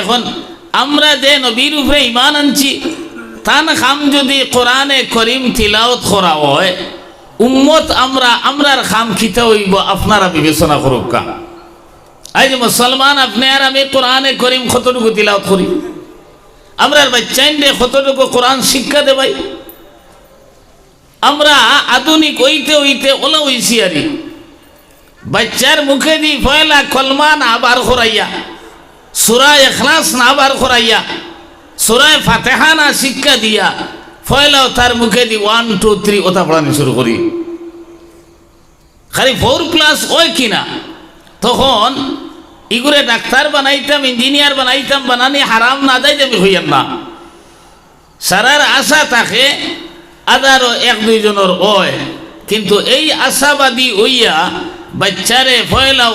এখন আমরা যে নবীর উপরে ইমান আনছি, তান খাম যদি কোরআনে করিম তিলাওত করা হয়, উম্মত আমরা, আমরার খাম খিতে হইব, আপনারা বিবেচনা করুক কা আজ মুসলমান, আপনি আর আমি কোরআনে করিম কতটুকু তিলাওত করি? আমরার বাচ্চাইন রে কতটুকু কোরআন শিক্ষা দেবাই? আমরা আধুনিক হইতে হইতে ওলা হইছি আরি। বাচ্চার মুখে দি ফয়লা কলমা না বার করাইয়া। সুরায় এখলাস না বার করাইয়া, সুরায় ফাতেহা না শিক্ষা দিয়া ফয়লাও তার মুখে দি ওয়ান টু থ্রি ওটা পড়ানো শুরু করি। খালি ফোর প্লাস ওই কিনা। তখন ইগুরে ডাক্তার বানাইতাম ইঞ্জিনিয়ার বানাইতাম, বানানি হারাম না দেয় দেবে হইয়ান না। সারার আশা থাকে, আদারও এক দুইজনের ওয় কিন্তু এই আশাবাদী হইয়া বাচ্চারে ফয়লাও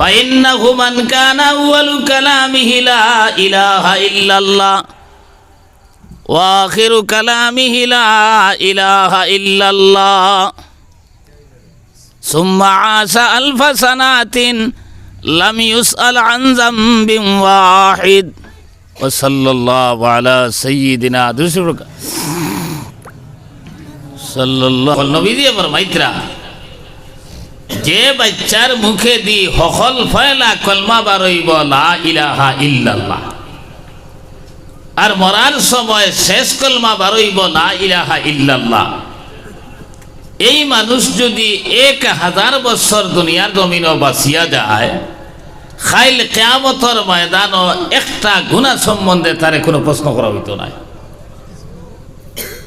فإنه من كان أول كلامه لا إله إلا الله وآخر كلامه لا إله إلا الله ثم عاش ألف سنة لم يسأل عن ذنب واحد وصلى الله على سيدنا دوسرك صلى الله عليه وسلم. যে বাচ্চার মুখে দি হকল ফয়লা কলমা বারইব ইলাহা ইল্লাল্লাহ। আর মরার সময় শেষ কলমা বারইব, লা ইলাহা ইল্লাল্লাহ। এই মানুষ যদি এক হাজার বছর দুনিয়ার জমিন বাঁচিয়া যায়, খাইল কেয়ামতর ময়দান একটা গুণা সম্বন্ধে তারে কোনো প্রশ্ন করা হইতো না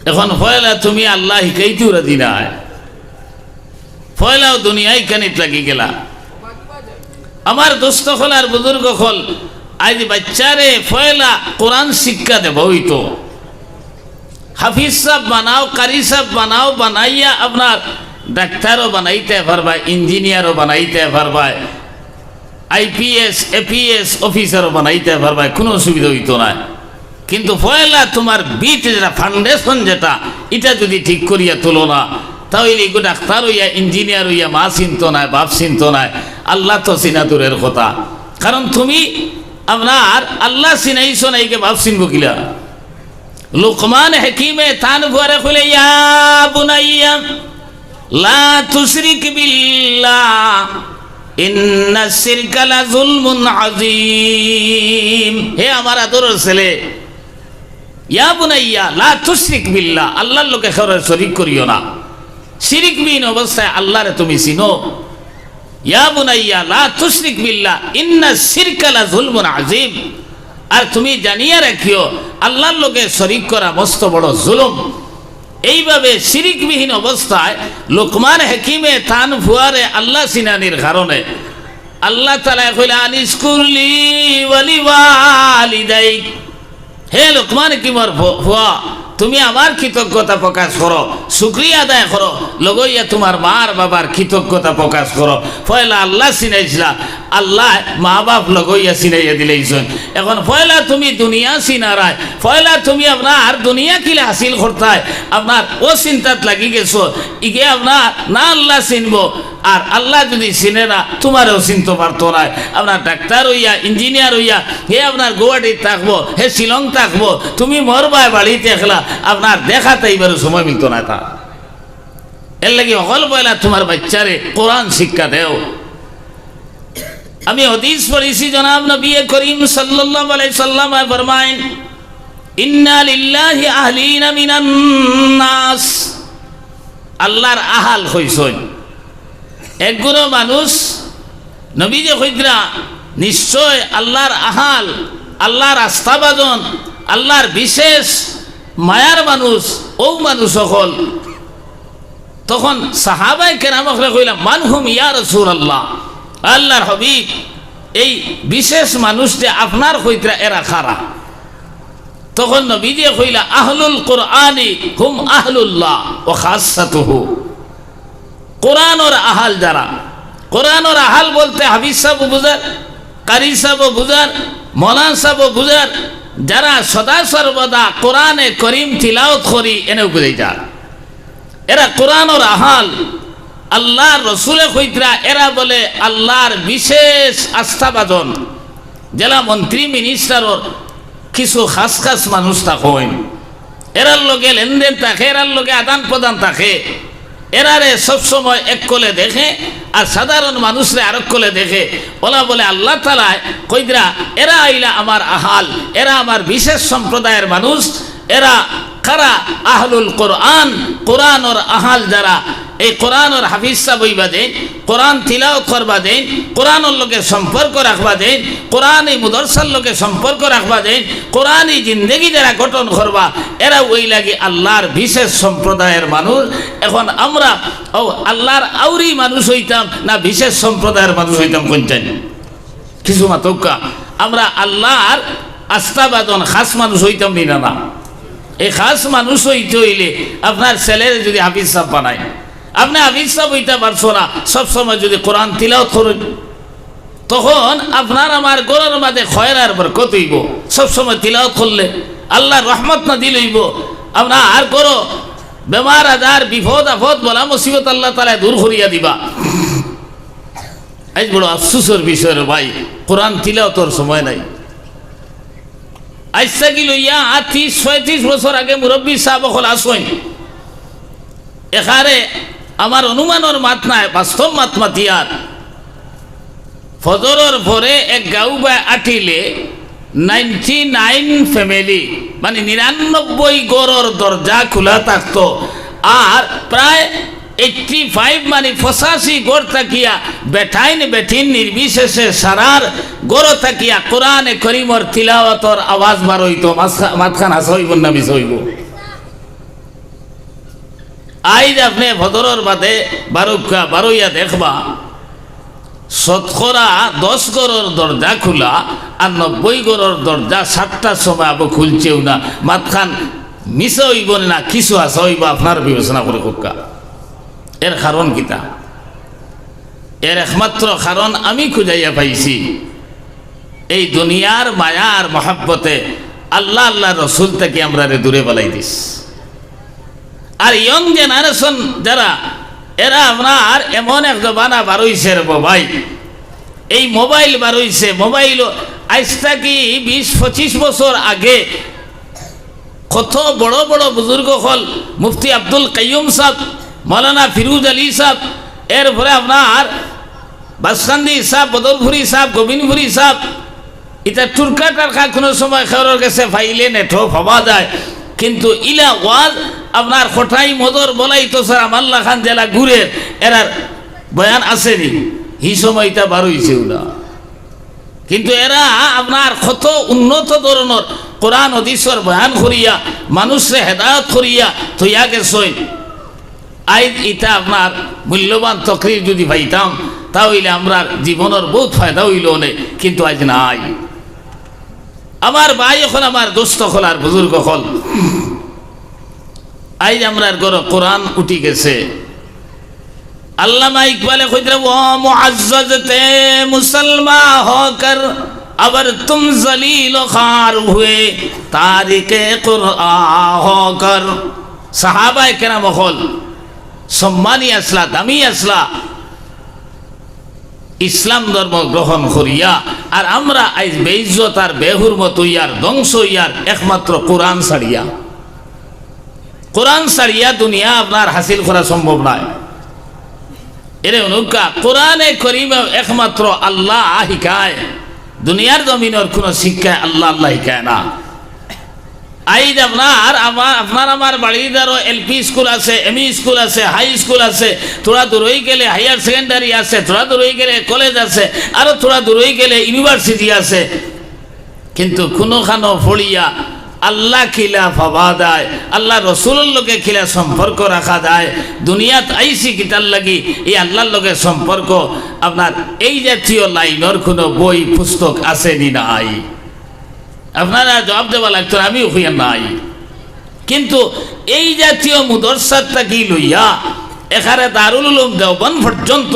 এখন ফয়লা তুমি আল্লাহ শিকাইতেও রাজি নাই ফয়লাও দুনিয়ায় কানিত লাগি গেলা। আমার দোস্ত হল আর বুজুর্গ হল আজ বাচ্চারে ফয়লা কোরআন শিক্ষা দেব হইতো। হাফিজ সাহ বানাও, কারি সাহ বানাও, বানাইয়া আপনার ডাক্তারও বানাইতে পারবা ইঞ্জিনিয়ারও বানাইতে পারবা আইপিএস, এপিএস অফিসারও বানাইতে পারবা কোনো অসুবিধা হইতো না। কিন্তু পয়লা তোমার বিট যেটা ফাউন্ডেশন যেটা, এটা যদি ঠিক করিয়া তুলো না তাহলে এগো ডাক্তার হইয়া ইঞ্জিনিয়ার হইয়া, মা চিন্ত নাই, বাপ চিন্ত নাই। আল্লাহ তো চিনা দূরের কথা। কারণ তুমি আপনার আল্লাহ চিনাইছো নাইকে বাপ চিনব কিলা? লোকমান হেকিমে তান ঘরে খুলে ইয়া বুনাইয়া, লা তুশরিক বিল্লাহ, ইন্না শিরকা লা যুলমুন আযীম। হে আমার আদরের ছেলে, ইয়া বুনাইয়া, লা তুশরিক বিল্লাহ, আল্লাহর লোকে শরিক করিও না। শিরিক বিহীন অবস্থায় আল্লাহরে তুমি চিনো। ইয়া বুনাইয়া, লা তুশরিক বিল্লাহ, ইন্না শিরকা লা যুলমুন আর তুমি জানিয়া রাখিও, আল্লাহর লোকে শরিক করা মস্ত বড় জুলুম। এইভাবে শিরিকবিহীন অবস্থায় লোকমান হেকিমে তান ফুয়ারে আল্লাহ সিনানির কারণে আল্লাহ তালা কইলা আনিস কুরলি ওয়ালি হে লোকমান কিমর ফুয়া তুমি আমার কৃতজ্ঞতা প্রকাশ করো, শুক্রিয়া আদায় করো, লগইয়া তোমার মার বাবার কৃতজ্ঞতা প্রকাশ করো। পয়লা আল্লাহ চিনাইছিলা, আল্লাহ মা বাপ লগইয়া চিনাইয়া দিলেইছেন এখন পয়লা তুমি দুনিয়া চিনারায় পয়লা তুমি আপনার দুনিয়া কিলে হাসিল করতায় আপনার ও চিন্তাত লাগি গেছো, ইগে আপনার না আল্লাহ চিনবো আর আল্লাহ যদি চিনে না তোমারও চিনতে পারতো না আপনার ডাক্তার হইয়া ইঞ্জিনিয়ার হইয়া, হে আপনার গুয়াহাটির থাকব, হে শিলং থাকব, তুমি মরবায় বাড়িতে একলা আপনার দেখাতে এবারে সময় মিলতো না তা এর লাগি অকল পয়লা তোমার বাচ্চারে কোরআন শিক্ষা দেও। আমি হদিস পড়েছি, জনাব নবী করিম সাল্লাল্লাহু আলাইহি সাল্লাম ফরমায়েন, ইন্না লিল্লাহি আহলিনা মিনান নাস। আল্লাহর আহাল মানুষ নবী যে হইদ্রা নিশ্চয় আল্লাহর আহাল, আল্লাহর আস্থাবাদন আল্লাহর বিশেষ মায়ার মানুষ ও মানুষ সকল তখন সাহাবাই কেরাম কইলাম, মানহুম ইয়া রসুল আল্লাহ আল্লাহর হবিব, এই বিশেষ মানুষটি আপনার হইতরা এরা খারা। তখন নবীজি কইলা, আহলুল কোরআনি হুম আহলুল্লাহ ও খাসাতুহু। কোরআন ওর আহাল যারা কোরআন ওর আহাল বলতে হাফিজ সাহেব বুঝার কারি সাহেব বুঝার মৌলান সাহেব বুঝার যারা সদা সর্বদা কোরআনে করিম তিলাওত করি, এনে বুঝে যার এরা কোরআন ওর আহাল। আল্লাহর রসুলে কইতরা এরা বলে আল্লাহর বিশেষ আস্থাবাদন জেলা মন্ত্রী মিনিস্টারর কিছু খাস খাস মানুষ থাকেন এরার লগে লেনদেন থাকে, এরার লগে আদান প্রদান থাকে। এরারে সবসময় এক কোলে দেখে, আর সাধারণ মানুষরে আরেক কোলে দেখে। ওলা বলে, আল্লাহ তালায় কইদরা এরা আইলা আমার আহাল, এরা আমার বিশেষ সম্প্রদায়ের মানুষ, এরা কারা আহলুল কোরআন কোরআন ওর আহাল যারা এই কোরআন ওর হাফিজা বইবা দেন, কোরআন তিলাওত করবা দেন, কোরআনের লোকে সম্পর্ক রাখবা দেন, কোরআন এই মুদরসার লোকে সম্পর্ক রাখবা দেন, কোরআন এই জিন্দগি যারা গঠন করবা, এরা ওই লাগে আল্লাহর বিশেষ সম্প্রদায়ের মানুষ। এখন আমরা, ও আল্লাহর আউরি মানুষ হইতাম না বিশেষ সম্প্রদায়ের মানুষ হইতাম কোনটাই কিছু মাতকা আমরা আল্লাহর আস্থাবাদন খাস মানুষ হইতাম নি না না। এই খাস মানুষ হইতে হইলে আপনার ছেলের যদি হাফিজ সাহ বানায় আপনি সাহ হইতে পারছ না সবসময় যদি কোরআন তিলাও করেন, তখন আপনার আমার গোড়ার মাঝে খয়রার বরকত হইব। সবসময় তিলাও করলে আল্লাহ রহমত না দিলইব আপনার আর করো বেমার আজার, বিপদ আপদ বলা মুসিবত আল্লাহ তালা দূর করিয়া দিবা। আজ বড় আফসুসের বিষয় ভাই, কোরআন তিলাও তোর সময় নাই। আইসা কি লইয়া আর ত্রিশ ছয়ত্রিশ বছর আগে মুরব্বী সাহেব হল এখানে আমার অনুমানের মাত নাই বাস্তব মাত মাতিয়ার ফজরের পরে এক গাউ বা আটিলে নাইনটি নাইন ফ্যামিলি মানে নিরানব্বই গড়র দরজা খোলা থাকতো। আর প্রায় এইটটি ফাইভ মানে পঁচাশি গড় থাকিয়া বেঠাইন বেঠিন নির্বিশেষে সারার গড় থাকিয়া কোরআনে করিমর তিলাওয়াতর আওয়াজ বার হইতো মাঝখান হাস হইব না মিস হইব আইজ আপনি ভদরের বাদে বারুকা বারইয়া দেখবা। শতকরা দশ গড়ের দরজা খোলা আর নব্বই গড়ের দরজা সাতটার সময় আবো খুলছেও না। মাঝখান মিশে হইব না, কিছু আছে হইব, আপনার বিবেচনা করে কুকা এর কারণ কিতা এর একমাত্র কারণ আমি খুঁজাইয়া পাইছি। এই দুনিয়ার মায়া আর মহাব্বতে আল্লাহ আল্লাহ রসুল থেকে আমরা দূরে বেলাই দিস। আর ইয়ং জেনারেশন যারা, এরা আপনার এমন এক জবানা বারইছে ভাই এই মোবাইল বারইছে, মোবাইল আজ থাকি বিশ, পঁচিশ বছর আগে কত বড় বড় বুজুর্গ হল, মুফতি আব্দুল কাইয়ুম সাহ মৌলানা ফিরুজ আলী সাহ এরপরে আপনার বাসকান্দি সাহ বদলপুরি সাহ গোবিন্দপুরি সাহ এটা টুরকা টারকা কোনো সময় খেয়ার কাছে ফাইলে নেঠো ভাবা যায়। কিন্তু ইলা ওয়াজ আপনার খোটাই মদর বলাই তো স্যার আমাল্লা খান জেলা ঘুরে, এরার বয়ান আসেনি। এই সময়টা বার হয়েছে ওরা কিন্তু এরা আপনার কত উন্নত ধরনের কোরআন অদীশ্বর বয়ান করিয়া মানুষে হেদায়ত করিয়া থইয়া গেছই আইজ ইটা আপনার মূল্যবান তকরির যদি পাইতাম তাহলে আমরা জীবনের বহুত ফায়দা হইল অনেক কিন্তু আজ নাই। আমার ভাই এখন, আমার দোস্ত হল আর বুজুর্গ হল আইজ আমরা গর কোরআন উঠি গেছে। আল্লামা ইকবালে খুদরে ও মুআজ্জাজতে মুসলমা হকার, আবার তুম জলিল খার হুয়ে তারিকে কুরআন হকর। সাহাবায়ে কেরাম হল, সম্মানী আসলা, দামি আসলা। ইসলাম ধর্ম গ্রহণ করিয়া, আর আমরা আজ বেইজত আর বেহুর মত ইয়ার ধ্বংস ইয়ার একমাত্র কোরআন ছাড়িয়া। কোরআন সারিয়া দুনিয়া আপনার হাসিল করা সম্ভব নয়। এর অনুকা কোরআনে করিম একমাত্র আল্লাহ শিকায় দুনিয়ার জমিনের কোনো শিক্ষায় আল্লাহ আল্লাহ শিকায় না। আইজ আপনার আমার আপনার আমার বাড়ির এলপি স্কুল আছে এমই স্কুল আছে, হাই স্কুল আছে, থোড়া দূর গেলে হায়ার সেকেন্ডারি আছে, থোড়া দূর হয়ে গেলে কলেজ আছে আরও থোড়া দূর গেলে ইউনিভার্সিটি আছে। কিন্তু কোনোখানো ফড়িয়া আল্লাহ খিলা ভাবা দেয়, আল্লাহ রসুলের লোকে খিলা সম্পর্ক রাখা যায় দুনিয়াত আইসি কিতার লাগি এই আল্লাহর লোকের সম্পর্ক। আপনার এই জাতীয় লাইনের কোনো বই, পুস্তক আছে নি নাই। আপনারা জবাব দেওয়া লাগতো, আমিও হইয়া নাই। কিন্তু এই জাতীয় মুদরসাদটা কি লইয়া এখানে দারুল উলুম দেওবন পর্যন্ত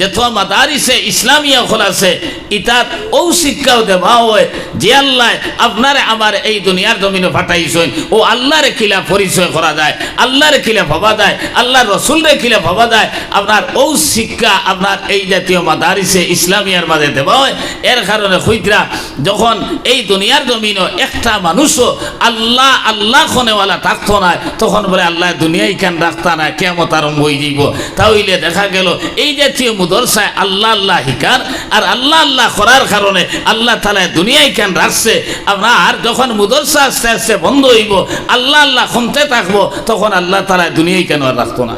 যেত মাদারিসে, ইসলামিয়া খোলাছে ইতাত ও শিক্ষাও দেওয়া হয়, যে আল্লাহ আপনারে আমার এই দুনিয়ার জমিনে ফাটাইছেন ও আল্লাহরে কিলা পরিচয় করা যায়, আল্লাহরে কিলা ভাবা যায় আল্লাহ রসুলরে কিলা ভাবা যায়, আপনার ও শিক্ষা আপনার এই জাতীয় মাদারিসে, ইসলামিয়ার মাঝে দেওয়া হয়। এর কারণে হইতরা যখন এই দুনিয়ার জমিনও একটা মানুষও আল্লাহ আল্লাহ খনেওয়ালা থাকতো না, তখন বলে আল্লাহ দুনিয়ায় কেন রাখতা না আরম্ভ হয়ে যাইব। তাহলে দেখা গেল, এই জাতীয় মুদরসায় আল্লাহ আল্লাহ হিকার, আর আল্লাহ আল্লাহ করার কারণে আল্লাহ তালা দুনিয়ায় কেন রাখছে? আপনার যখন মুদরসা আস্তে আস্তে বন্ধ হইব, আল্লাহ আল্লাহ শুনতে থাকব, তখন আল্লাহ তালা দুনিয়ায় কেন আর রাখতো না?